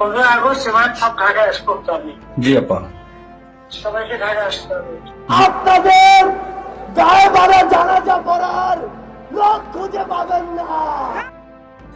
পনেরো আগস্ট এবার সব ঢাকায় জি আপা। সবাইকে আসতে হবে। আপনাদের গায়ে বাড়া জানাজা পড়ার লোক খুঁজে পাবেন না।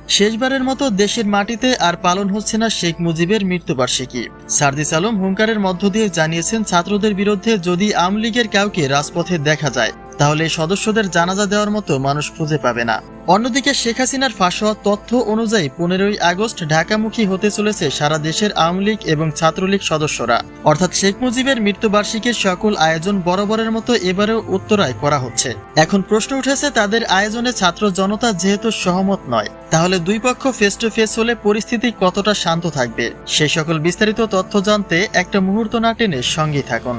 শেষবারের মতো দেশের মাটিতে আর পালন হচ্ছে না শেখ মুজিবের মৃত্যুবার্ষিকী। সার্দিস আলম হুঙ্কারের মধ্য দিয়ে জানিয়েছেন ছাত্রদের বিরুদ্ধে যদি আওয়ামী লীগের কাউকে রাজপথে দেখা যায় তাহলে সদস্যদের জানাজা দেওয়ার মতো মানুষ খুঁজে পাবে না। অন্যদিকে শেখ হাসিনার ফাঁস হওয়া তথ্য অনুযায়ী পনেরোই আগস্ট ঢাকামুখী হতে চলেছে সারা দেশের আওয়ামী লীগ এবং ছাত্রলীগ সদস্যরা। অর্থাৎ শেখ মুজিবের মৃত্যুবার্ষিকীর সকল আয়োজন বরাবরের মতো এবারেও উত্তরায় করা হচ্ছে। এখন প্রশ্ন উঠেছে, তাদের আয়োজনে ছাত্র জনতা যেহেতু সহমত নয়, তাহলে দুই পক্ষ ফেস টু ফেস হলে পরিস্থিতি কতটা শান্ত থাকবে? সেই সকল বিস্তারিত তথ্য জানতে একটা মুহূর্ত না টেনে সঙ্গেই থাকুন।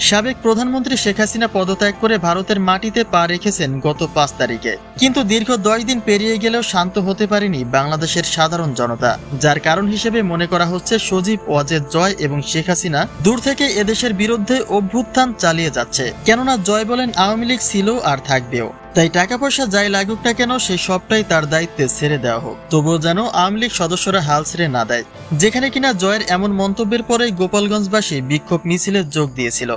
সাবেক প্রধানমন্ত্রী শেখ হাসিনা পদত্যাগ করে ভারতের মাটিতে পা রেখেছেন গত পাঁচ তারিখে। কিন্তু দীর্ঘ দশ দিন পেরিয়ে গেলেও শান্ত হতে পারেনি বাংলাদেশের সাধারণ জনতা। যার কারণ হিসেবে মনে করা হচ্ছে সজীব ওয়াজেদ জয় এবং শেখ হাসিনা দূর থেকে এদেশের বিরুদ্ধে অভ্যুত্থান চালিয়ে যাচ্ছে। কেননা জয় বলেন আওয়ামী লীগ ছিল আর থাকবেও। তাই টাকা পয়সা যাই লাগুক না কেন সেই সবটাই তার দায়িত্বে ছেড়ে দেওয়া হোক। তবুও যেন আওয়ামী লীগ সদস্যরা হাল ছেড়ে না দেয়। যেখানে কিনা জয়ের এমন মন্তব্যের পরেই গোপালগঞ্জবাসী বিক্ষোভ মিছিলে যোগ দিয়েছিল।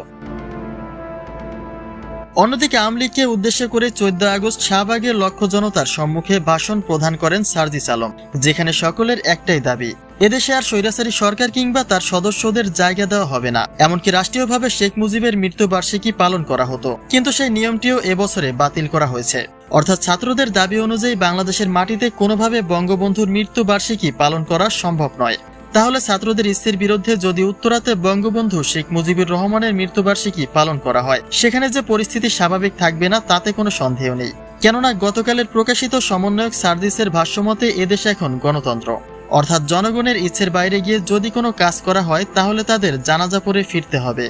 অন্যদিকে আওয়ামী লীগকে উদ্দেশ্য করে চোদ্দ আগস্ট শাহবাগের লক্ষ্য জনতার সম্মুখে ভাষণ প্রদান করেন সার্জিস আলম, যেখানে সকলের একটাই দাবি, এদেশে আর স্বৈরাচারী সরকার কিংবা তার সদস্যদের জায়গা দেওয়া হবে না। এমনকি রাষ্ট্রীয়ভাবে শেখ মুজিবের মৃত্যুবার্ষিকী পালন করা হতো। কিন্তু সেই নিয়মটিও এবছরে বাতিল করা হয়েছে। অর্থাৎ ছাত্রদের দাবি অনুযায়ী বাংলাদেশের মাটিতে কোনোভাবে বঙ্গবন্ধুর মৃত্যুবার্ষিকী পালন করা সম্ভব নয়। তাহলে ছাত্রদের ইচ্ছের বিরুদ্ধে যদি উত্তরাতে বঙ্গবন্ধু শেখ মুজিবুর রহমানের মৃত্যুবার্ষিকী পালন করা হয়, সেখানে যে পরিস্থিতি স্বাভাবিক থাকবে না, তাতে কোনো সন্দেহ নেই। কেননা গতকালের প্রকাশিত সমন্বয়ক সার্দিসের ভাষ্যমতে এদেশ এখন গণতন্ত্র। অর্থাৎ জনগণের ইচ্ছের বাইরে গিয়ে যদি কোনো কাজ করা হয়, তাহলে তাদের জানাজা পরে ফিরতে হবে।